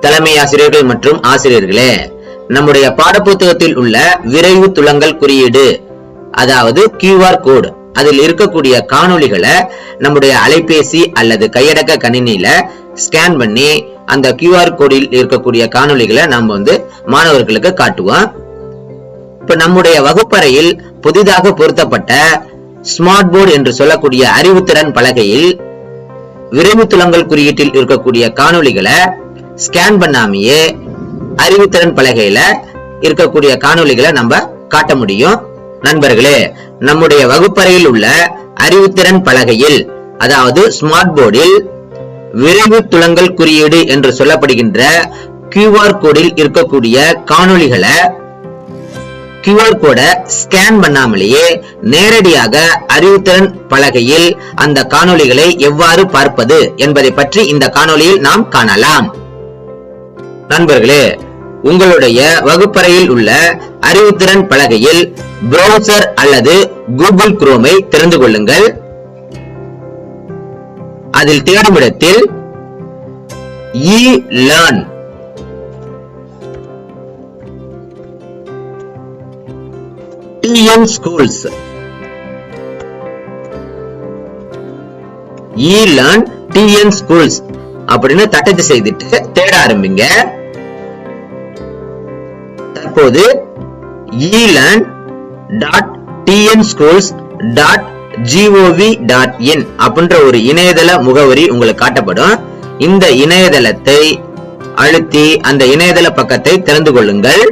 தலைமை ஆசிரியர்கள் மற்றும் ஆசிரியர்களே நம்முடைய பாடப்புத்தகத்தில் உள்ள விரைவு துலங்கல் குறியீடு அதாவது கியூஆர் கோடு அதில் இருக்கக்கூடிய காணொளிகளை நம்முடைய அலைபேசி அல்லது கையடக்க கணினியில ஸ்கேன் பண்ணி அந்த கியூஆர் கோடில் இருக்கக்கூடிய காணொளிகளை நம்ம வந்து மாணவர்களுக்கு காட்டுவோம். இப்ப நம்முடைய வகுப்பறையில் புதிதாக பொருத்தப்பட்ட ஸ்மார்ட் போர்டு என்று சொல்லக்கூடிய அறிவுத்திறன் பலகையில் விரைவு துலங்கல் குறியீட்டில் இருக்கக்கூடிய காணொளிகளை ஸ்கேன் பண்ணாமையே அறிவுத்திறன் பலகையில இருக்கக்கூடிய காணொளிகளை நம்ம காட்ட முடியும். நண்பர்களே நம்முடைய வகுப்பறையில் உள்ள அறிவுத்திறன் பலகையில் அதாவது ஸ்மார்ட் போர்டில் விரைவு துளங்கள் குறியீடு என்று சொல்லப்படுகின்ற கியூஆர் கோடில் இருக்கக்கூடிய காணொளிகளை கியூஆர் கோடை ஸ்கேன் பண்ணாமலேயே நேரடியாக அறிவுத்திறன் பலகையில் அந்த காணொளிகளை எவ்வாறு பார்ப்பது என்பதை பற்றி இந்த காணொளியில் நாம் காணலாம். நண்பர்களே உங்களுடைய வகுப்பறையில் உள்ள அறிவுத்திறன் பலகையில் பிரவுசர் அல்லது கூகுள் குரோமை திறந்து கொள்ளுங்கள். அதில் தேடும் இடத்தில் e learn TN schools e learn TN schools அப்படின்னு தட்டச்சு செய்துட்டு தேட ஆரம்பிங்க. தற்போது e learn dot TN schools dot G O V dot in அப்படின்ற ஒரு இணையதள முகவரி உங்களுக்கு காட்டப்படும். இந்த இணையதளத்தை அழுத்தி அந்த இணையதள பக்கத்தை திறந்து கொள்ளுங்கள்.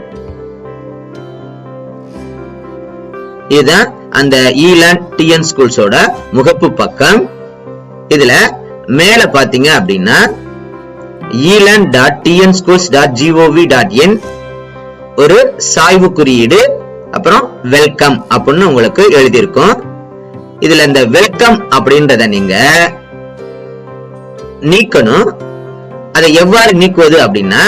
இதுதான் அந்த இலேர்ன் டிஎன் ஸ்கூல்ஸோட முகப்பு பக்கம். இதுல மேல பாத்தீங்க அப்படின்னா e learn dot TN schools dot G O V dot in ஒரு சாய்வு குறியீடு அப்புறம் வெல்கம் அப்படின்னு உங்களுக்கு எழுதியிருக்கும். இதுல இந்த வெல்கம் அப்படின்றத நீங்க நீக்கணும். அதை எவ்வாறு நீக்குவது அப்படின்னா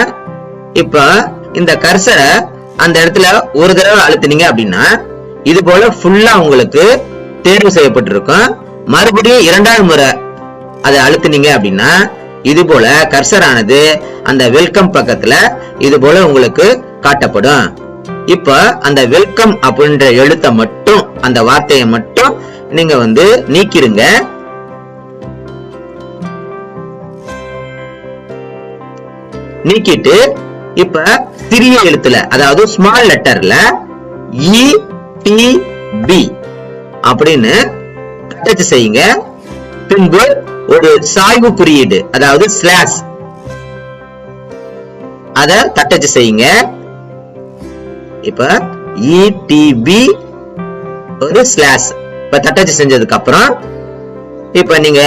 இப்ப இந்த கர்சரை அந்த இடத்துல ஒரு தடவை அழுத்தினீங்க அப்படின்னா இது போல ஃபுல்லா உங்களுக்கு தேர்வு செய்யப்பட்டிருக்கும். மறுபடியும் இரண்டாவது முறை அதை அழுத்தினீங்க அப்படின்னா இது போல கர்சரானது அந்த வெல்கம் பக்கத்துல இது போல உங்களுக்கு காட்டப்படும். இப்ப அந்த வெல்கம் அப்படின்ற எழுத்தை மட்டும் அந்த வார்த்தையை மட்டும் நீங்க வந்து நீக்கிருங்க நீக்கிட்டு இப்ப சிறிய எழுத்துல அதாவது ஸ்மால் லெட்டர்ல இ டி பி அப்படின்னு தட்டச்சு செய்யுங்க. பின்பு ஒரு சாய்வு குறியீடு அதாவது ஸ்லாஷ் அத தட்டச்சு செய்யுங்க. இப்ப இடிபி ஒரு ஸ்லாஷ் இப்ப தட்டச்சு செஞ்சதுக்கு அப்புறம் இப்ப நீங்க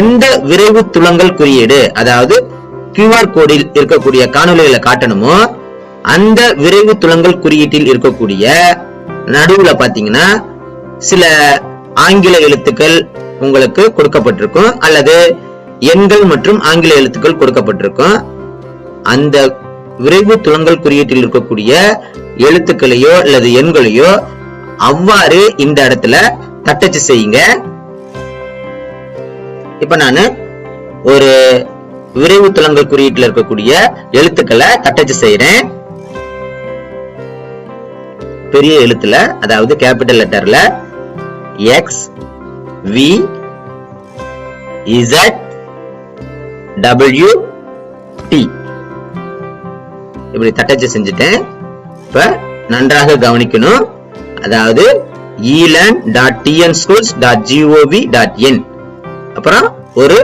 எந்த விரைவு துலங்கல் குறியீடு அதாவது கியூஆர் கோடில் இருக்கக்கூடிய காணொளிகளை காட்டணுமோ அந்த விரைவு துலங்கல் குறியீட்டில் இருக்கக்கூடிய நடுவுல பாத்தீங்கன்னா சில ஆங்கில எழுத்துக்கள் உங்களுக்கு கொடுக்கப்பட்டிருக்கும் அல்லது எண்கள் மற்றும் ஆங்கில எழுத்துக்கள் கொடுக்கப்பட்டிருக்கும். அந்த விரைவு துலங்கல் குறியீட்டில் இருக்கக்கூடிய எழுத்துக்களையோ அல்லது எண்களையோ அவ்வாறு இந்த இடத்துல தட்டச்சு செய்யுங்க. இப்ப நானு ஒரு விரைவு துலங்கல் குறியீட்டில் இருக்கக்கூடிய எழுத்துக்களை தட்டச்சு செய்யறேன் பெரிய எழுத்துல அதாவது கேபிட்டல் லெட்டர்ல X V Z W D இப்படி தட்டச்சு செஞ்சுட்டேன் இப்ப நன்றாக கவனிக்கணும். அதாவது e learn dot TN schools dot G O V dot அப்புறம் ஒரு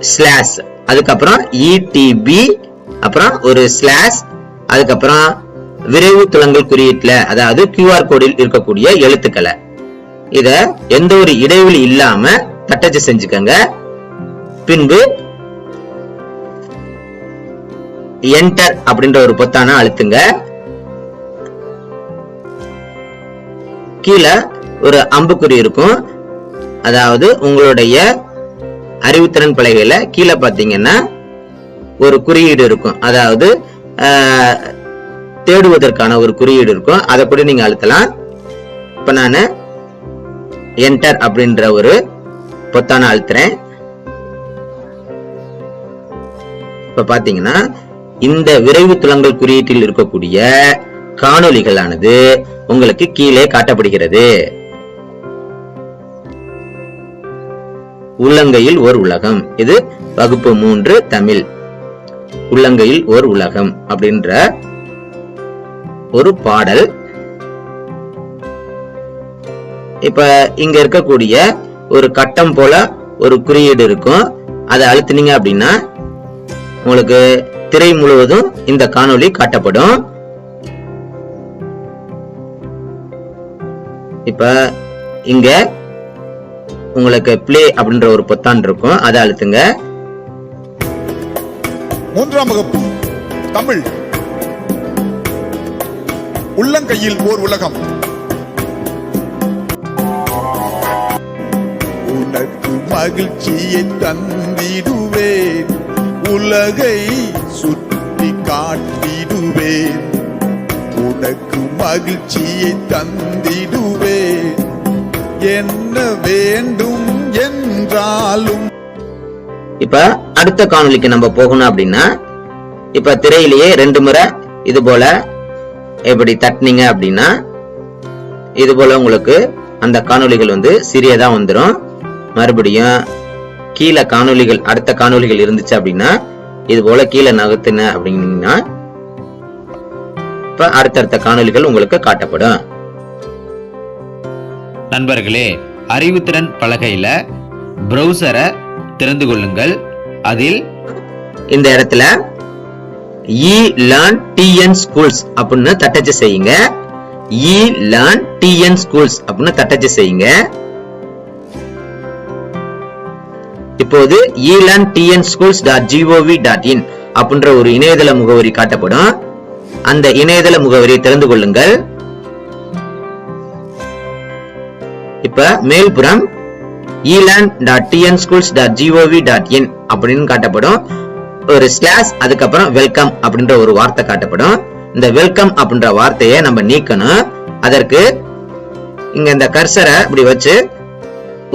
ஸ்லாஷ் அதுக்கப்புறம் இடிபி அப்புறம் ஒரு ஸ்லாஷ் அதுக்கப்புறம் விரைவு துலங்கல் குறியீட்டுல அதாவது கியூஆர் கோடில் இருக்கக்கூடிய எழுத்துக்களை. இத எந்த ஒரு இடைவெளி இல்லாம தட்டச்சு செஞ்சுக்கங்க. பின்பு என்டர் அப்படின்ற ஒரு பொத்தான அழுத்துங்க. கீழே ஒரு அம்புக்குறி இருக்கும். அதாவது உங்களுடைய அறிவுத்திறன் பலகையில கீழே பாத்தீங்கன்னா ஒரு குறியீடு இருக்கும். அதாவது ஆஹ், தேடுவதற்கான ஒரு குறியீடு இருக்கும். அதை கூட நீங்க அழுத்தலாம். இப்ப நான் என்டர் அப்படின்ற ஒரு பொத்தான அழுத்துறேன். இப்ப பாத்தீங்கன்னா இந்த விரைவு துலங்கல் குறியீட்டில் இருக்கக்கூடிய காணொளிகளானது உங்களுக்கு கீழே காட்டப்படுகிறது. உள்ளங்கையில் ஓர் உலகம். இது வகுப்பு மூன்று தமிழ். உள்ளங்கையில் ஓர் உலகம் அப்படின்ற ஒரு பாடல். இப்ப இங்க இருக்கக்கூடிய ஒரு கட்டம் போல ஒரு குறியீடு இருக்கும். அதை அழுத்தினீங்க அப்படின்னா உங்களுக்கு திரை முழுவதும் இந்த காணொளி காட்டப்படும். இப்ப இங்க உங்களுக்கு பிளே அப்படின்ற ஒரு பொத்தான் இருக்கும். அதை அழுத்துங்க. மூன்றாம் வகுப்பு தமிழ். உள்ளங்கையில் ஓர் உலகம். உனக்கு மகிழ்ச்சியை தந்திடுவேன். உலகை காட்டிடுவேன். உனக்கு மகிழ்ச்சியை தந்திடுவேன். என்ன வேண்டும் என்றாலும். இப்ப அடுத்த காணொளிக்கு நம்ம போகணும் அப்படின்னா இப்ப திரையிலேயே ரெண்டு முறை இது போல இப்படி தட்டினீங்க அப்படின்னா இது போல உங்களுக்கு அந்த காணொளிகள் வந்து சிறியதா வந்துடும் மறுபடியும் கீழே காணொளிகள் அடுத்த காணொளிகள் இருந்துச்சு அப்படின்னா இது போல கீழே நகர்த்தின அப்படின்னீங்கன்னா இப்ப அடுத்தடுத்த காணொளிகள் உங்களுக்கு காட்டப்படும். நண்பர்களே அறிவுத்திறன் பலகையில ப்ரௌசரை திறந்து கொள்ளுங்கள். அதில் இந்த இடத்துல இ லேர்ன் டிஎன் ஸ்கூல்ஸ் அப்படின்னு தட்டச்சு செய்யுங்க. இ லேர்ன் டிஎன் ஸ்கூல்ஸ் அப்படின்னு தட்டச்சு செய்யுங்க. இப்போது E TN schools dot G O V dot in அப்படின்ற ஒரு இணையதள முகவரி காட்டப்படும். அந்த இணையதள முகவரியை திறந்து கொள்ளுங்கள். இப்ப மேல்புறம் elan dot TN schools dot G O V dot in அப்படின்னு காட்டப்படும். ஒரு ஸ்லாஷ் அதுக்கப்புறம் வெல்கம் அப்படின்ற ஒரு வார்த்தை காட்டப்படும். இந்த வெல்கம் அப்படின்ற வார்த்தையை நம்ம நீக்கணும். அதற்கு இங்க இந்த கர்சரை இப்படி வச்சு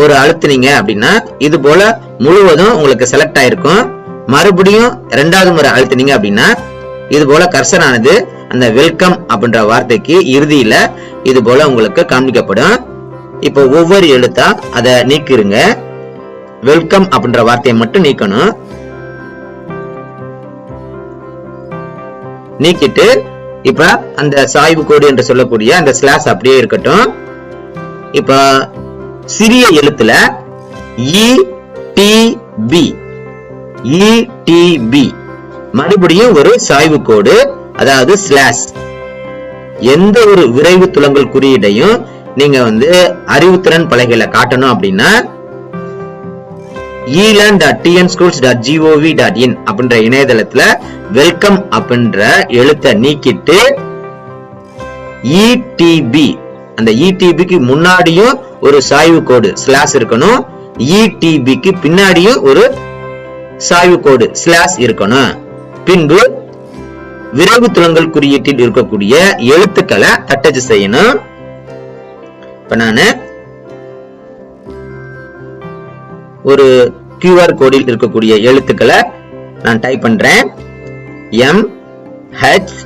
ஒரு அழுத்துனீங்க அப்படின்னா இது போல முழுவதும் உங்களுக்கு செலக்ட் ஆயிருக்கும். மறுபடியும் ரெண்டாவது முறை அழுத்துனீங்க அப்படின்னா இது போல கர்சர் ஆனது அந்த வெல்கம் அப்படின்ற வார்த்தைக்கு இறுதியில இது போல உங்களுக்கு காண்பிக்கப்படும். இப்போ ஒவ்வொரு எழுத்தா அதை நீக்கிருங்க. வெல்கம் அப்படின்ற வார்த்தையை மட்டும் நீக்கணும். நீக்கிட்டு இப்ப அந்த சாய்வு கோடு என்று சொல்லக்கூடிய அந்த ஸ்லாஷ் அப்படியே இருக்கட்டும். இப்ப சிறிய எழுத்துல இடிபி இடிபி பி பி மறுபடியும் ஒரு சாய்வு கோடு அதாவது ஸ்லாஷ் எந்த ஒரு விரைவு துளங்கள் குறியீடையும் நீங்க வந்து அறிவுத்திறன் பலகையில காட்டணும் அப்படின்னா elan.tnschools.gov.in அப்படின்ற இணையதளத்துல வெல்கம் அப்படின்ற எழுத்தை நீக்கிட்டு இடிபி அந்த இடிபிக்கு முன்னாடியும் ஒரு சாய்வு கோடு ஸ்லாஷ் இருக்கணும். இடிபிக்கு பின்னாடியும் ஒரு சாய்வு கோடு ஸ்லாஷ் இருக்கணும். பின்பு விரைவு துலங்கல் குறியீட்டில் இருக்கக்கூடிய எழுத்துக்களை தட்டச்சு செய்யணும். இப்ப நான் ஒரு கியூஆர் கோடில் இருக்கக்கூடிய எழுத்துக்களை நான் டைப் பண்றேன். M H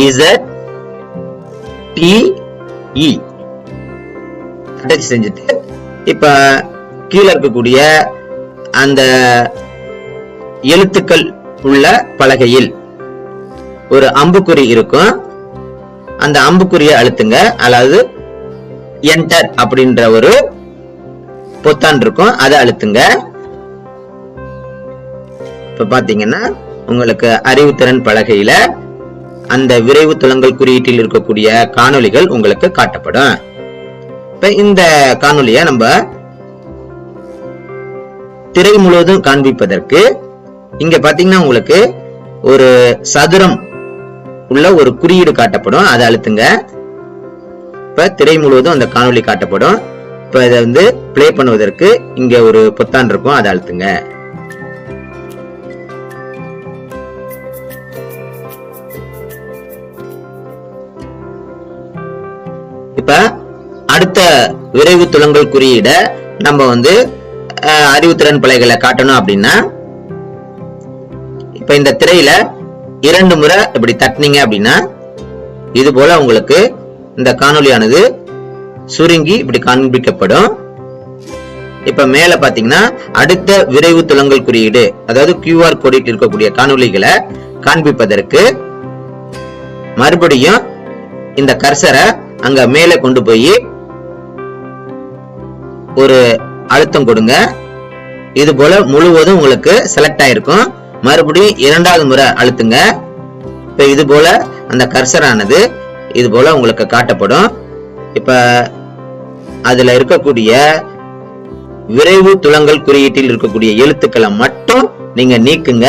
Z D E attach செஞ்சுட்டு இப்ப கீழே இருக்கக்கூடிய அந்த எழுத்துக்கள் உள்ள பலகையில் ஒரு அம்புக்குறி இருக்கும். அந்த அம்புக்குறியை அழுத்துங்க. அதாவது என்டர் அப்படின்ற ஒரு பொத்தான் இருக்கும். அதை அழுத்துங்க. இப்ப பாத்தீங்கன்னா உங்களுக்கு அறிவுத்திறன் பலகையில அந்த விரைவு துலங்கல் குறியீட்டில் இருக்கக்கூடிய காணொளிகள் உங்களுக்கு காட்டப்படும். இப்ப இந்த காணொலிய நம்ம திரை முழுவதும் காண்பிப்பதற்கு இங்க பாத்தீங்கன்னா உங்களுக்கு ஒரு சதுரம் உள்ள ஒரு குறியீடு காட்டப்படும். அதை அழுத்துங்க. இப்ப திரை முழுவதும் அந்த காணொளி காட்டப்படும். இப்ப இதை வந்து ப்ளே பண்ணுவதற்கு இங்க ஒரு பொத்தான் இருக்கும். அதை அழுத்துங்க. இப்ப அடுத்த விரைவு துளங்கள் குறியீட நம்ம வந்து அறிவுத்திறன் பிழைகளை காட்டணும் அப்படின்னா இப்ப இந்த திரையில இரண்டு முறை இப்படி தட்டினீங்க அப்படின்னா இது போல உங்களுக்கு இந்த காணொளியானது சுருங்கி இப்படி காண்பிக்கப்படும். இப்ப மேல பாத்தீங்கன்னா அடுத்த விரைவு துளங்கள் குறியீடு அதாவது கியூஆர் கோடிட்டு இருக்கக்கூடிய காணொலிகளை காண்பிப்பதற்கு மறுபடியும் இந்த கர்சரை அங்க மேலே கொண்டு போய் ஒரு அழுத்தம் கொடுங்க. இது போல முழுவதும் உங்களுக்கு செலக்ட் ஆயிருக்கும். மறுபடியும் இரண்டாவது முறை அழுத்துங்க. இப்ப இது போல அந்த கர்சரானது இது போல உங்களுக்கு காட்டப்படும். இப்ப அதுல இருக்கக்கூடிய விரைவு துளங்கள் குறியீட்டில் இருக்கக்கூடிய எழுத்துக்களை மட்டும் நீங்க நீக்குங்க.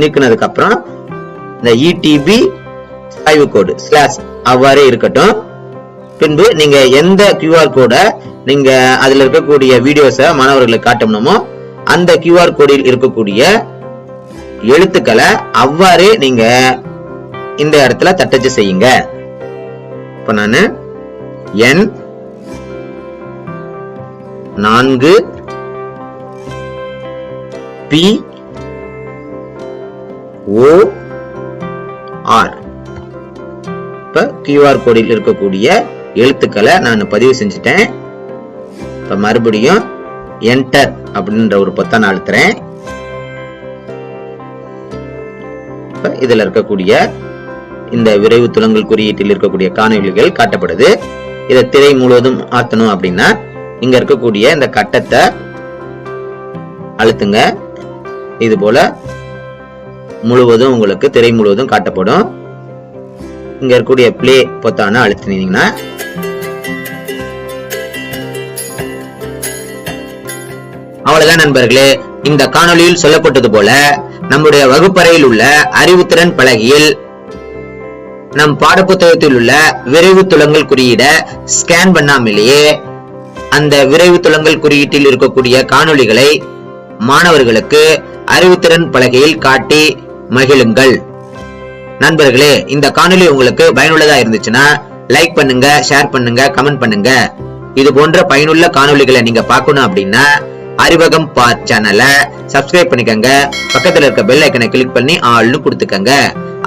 நீக்குனதுக்கு அப்புறம் இந்த இடிபி ஆய்வு கோடு ஸ்லாஷ் அவ்வாறே இருக்கட்டும். பின்பு நீங்க எந்த கியூஆர் கோடை நீங்க அதுல இருக்கக்கூடிய வீடியோஸை மாணவர்களுக்கு காட்டணுமோ அந்த கியூஆர் கோடில் இருக்கக்கூடிய எழுத்துக்களை அவ்வாறே நீங்க இந்த இடத்துல தட்டச்சு செய்யுங்க. இப்ப நான் என் நான்கு பி ஓ ஆர் இப்போ கியூஆர் கோடில் இருக்கக்கூடிய எழுத்துக்களை நான் பதிவு செஞ்சுட்டேன். இப்போ மறுபடியும் என்டர் அப்படின்ற ஒரு பொத்தான அழுத்துறேன். இப்போ இதில் இருக்கக்கூடிய இந்த விரைவு துலங்கல் குறியீட்டில் இருக்கக்கூடிய காணொலிகள் காட்டப்படுது. இதை திரை முழுவதும் ஆத்தணும் அப்படின்னா இங்க இருக்கக்கூடிய இந்த கட்டத்தை அழுத்துங்க. இது போல முழுவதும் உங்களுக்கு திரை முழுவதும் காட்டப்படும். இங்க இருக்கக்கூடிய பிளே பொத்தான அழுத்தினீங்கன்னா அவ்வளவுதான் நண்பர்களே. இந்த காணொலியில் சொல்லப்பட்டது போல நம்முடைய வகுப்பறையில் உள்ள அறிவுத்திறன் பலகையில் நம் பாடப்புத்தகத்தில் உள்ள விரைவு துளங்கள் குறியீட ஸ்கேன் பண்ணாமலேயே அந்த விரைவு துளங்கள் குறியீட்டில் இருக்கக்கூடிய காணொளிகளை மாணவர்களுக்கு அறிவுத்திறன் பலகையில் காட்டி மகிழுங்கள். நண்பர்களே இந்த காணொளி உங்களுக்கு பயனுள்ளதா இருந்துச்சுன்னா லைக் பண்ணுங்க ஷேர் பண்ணுங்க கமெண்ட் பண்ணுங்க. இது போன்ற பயனுள்ள காணொளிகளை நீங்க பார்க்கணும் அப்படின்னா அறிவகம் பார் சேனலை சப்ஸ்கிரைப் பண்ணிக்கங்க. பக்கத்துல இருக்க பெல் ஐக்கனை கிளிக் பண்ணி ஆள்னு கொடுத்துக்கங்க.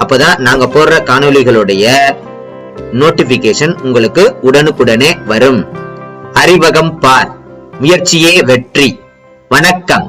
அப்பதான் நாங்க போடுற காணொளிகளுடைய நோட்டிபிகேஷன் உங்களுக்கு உடனுக்குடனே வரும். அறிவகம் பார் முயற்சியே வெற்றி. வணக்கம்.